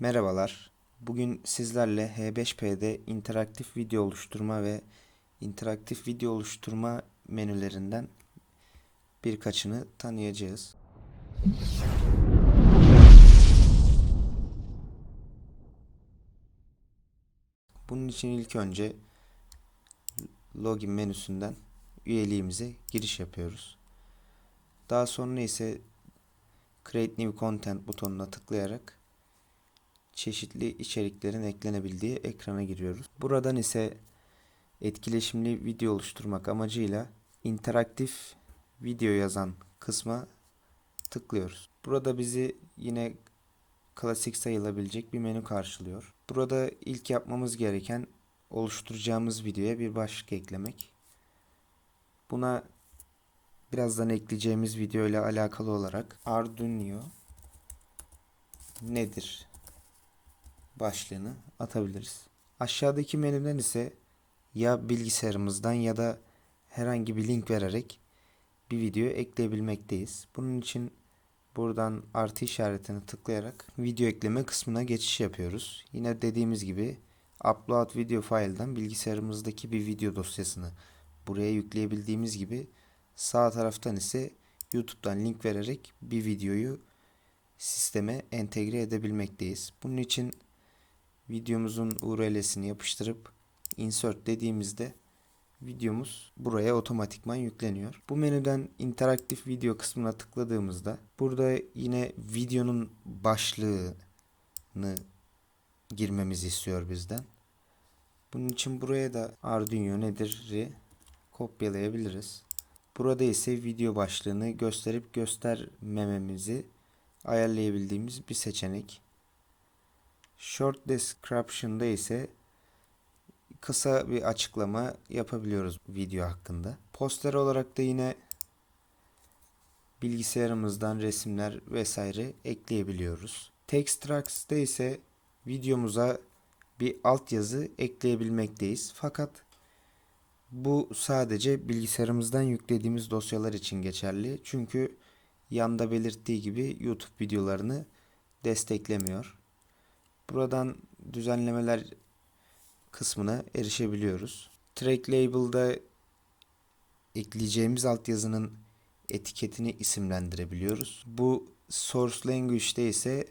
Merhabalar. Bugün sizlerle H5P'de interaktif video oluşturma ve interaktif video oluşturma menülerinden birkaçını tanıyacağız. Bunun için ilk önce login menüsünden üyeliğimize giriş yapıyoruz. Daha sonra ise Create New Content butonuna tıklayarak çeşitli içeriklerin eklenebildiği ekrana giriyoruz. Buradan ise etkileşimli video oluşturmak amacıyla interaktif video yazan kısma tıklıyoruz. Burada bizi yine klasik sayılabilecek bir menü karşılıyor. Burada ilk yapmamız gereken oluşturacağımız videoya bir başlık eklemek. Buna birazdan ekleyeceğimiz video ile alakalı olarak Arduino nedir başlığını atabiliriz. Aşağıdaki menüden ise ya bilgisayarımızdan ya da herhangi bir link vererek bir video ekleyebilmekteyiz. Bunun için buradan artı işaretini tıklayarak video ekleme kısmına geçiş yapıyoruz. Yine dediğimiz gibi upload video file'dan bilgisayarımızdaki bir video dosyasını buraya yükleyebildiğimiz gibi sağ taraftan ise YouTube'dan link vererek bir videoyu sisteme entegre edebilmekteyiz. Bunun için videomuzun URL'sini yapıştırıp insert dediğimizde videomuz buraya otomatikman yükleniyor. Bu menüden interaktif video kısmına tıkladığımızda burada yine videonun başlığını girmemizi istiyor bizden. Bunun için buraya da Arduino nedir'i kopyalayabiliriz. Burada ise video başlığını gösterip göstermememizi ayarlayabildiğimiz bir seçenek. Short description'da ise kısa bir açıklama yapabiliyoruz video hakkında. Poster olarak da yine bilgisayarımızdan resimler vesaire ekleyebiliyoruz. Text Tracks'ta ise videomuza bir altyazı ekleyebilmekteyiz. Fakat bu sadece bilgisayarımızdan yüklediğimiz dosyalar için geçerli. Çünkü yanda belirttiği gibi YouTube videolarını desteklemiyor. Buradan düzenlemeler kısmına erişebiliyoruz. Track Label'da ekleyeceğimiz altyazının etiketini isimlendirebiliyoruz. Bu Source Language'de ise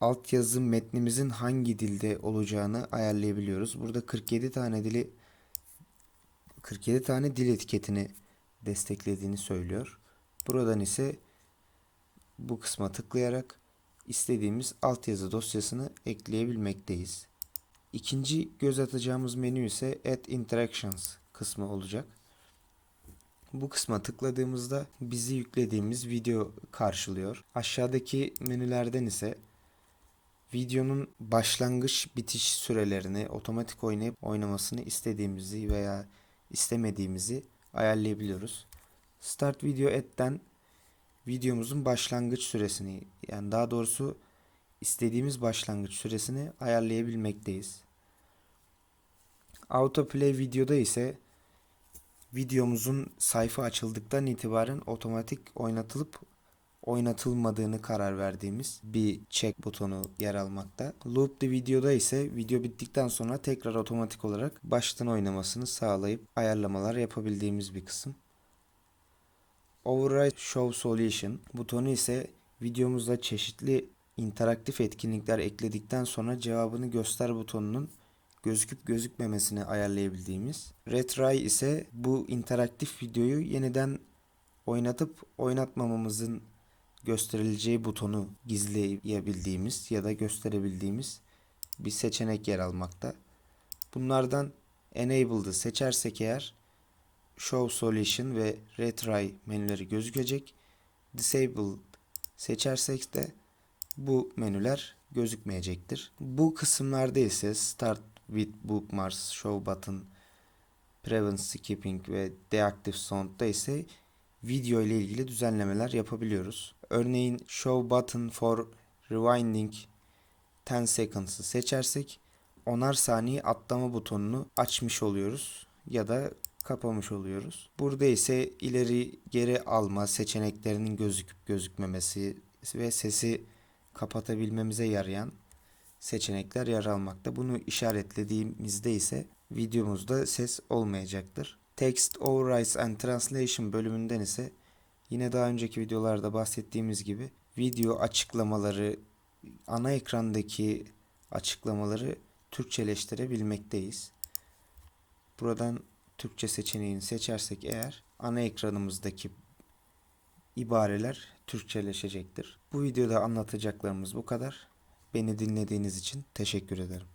altyazı metnimizin hangi dilde olacağını ayarlayabiliyoruz. Burada 47 tane dili 47 tane dil etiketini desteklediğini söylüyor. Buradan ise bu kısma tıklayarak istediğimiz altyazı dosyasını ekleyebilmekteyiz. İkinci göz atacağımız menü ise Add Interactions kısmı olacak. Bu kısma tıkladığımızda bizi yüklediğimiz video karşılıyor. Aşağıdaki menülerden ise videonun başlangıç bitiş sürelerini otomatik oynayıp oynamasını istediğimizi veya istemediğimizi ayarlayabiliyoruz. Start Video Add'den videomuzun başlangıç süresini yani daha doğrusu istediğimiz başlangıç süresini ayarlayabilmekteyiz. Autoplay videoda ise videomuzun sayfa açıldıktan itibaren otomatik oynatılıp oynatılmadığını karar verdiğimiz bir check butonu yer almakta. Loop'lu videoda ise video bittikten sonra tekrar otomatik olarak baştan oynamasını sağlayıp ayarlamalar yapabildiğimiz bir kısım. Override Show Solution butonu ise videomuzda çeşitli interaktif etkinlikler ekledikten sonra cevabını göster butonunun gözüküp gözükmemesini ayarlayabildiğimiz. Retry ise bu interaktif videoyu yeniden oynatıp oynatmamamızın gösterileceği butonu gizleyebildiğimiz ya da gösterebildiğimiz bir seçenek yer almakta. Bunlardan Enabled'ı seçersek eğer Show Solution ve Retry menüleri gözükecek. Disabled seçersek de bu menüler gözükmeyecektir. Bu kısımlarda ise Start with Bookmarks, Show Button, Prevent Skipping ve Deactive Sound'da ise video ile ilgili düzenlemeler yapabiliyoruz. Örneğin Show Button for Rewinding 10 Seconds'ı seçersek onar saniye atlama butonunu açmış oluyoruz ya da kapamış oluyoruz. Burada ise ileri geri alma seçeneklerinin gözüküp gözükmemesi ve sesi kapatabilmemize yarayan seçenekler yer almakta. Bunu işaretlediğimizde ise videomuzda ses olmayacaktır. Text Overrides and Translation bölümünden ise yine daha önceki videolarda bahsettiğimiz gibi video açıklamaları, ana ekrandaki açıklamaları Türkçeleştirebilmekteyiz. Buradan Türkçe seçeneğini seçersek eğer ana ekranımızdaki ibareler Türkçeleşecektir. Bu videoda anlatacaklarımız bu kadar. Beni dinlediğiniz için teşekkür ederim.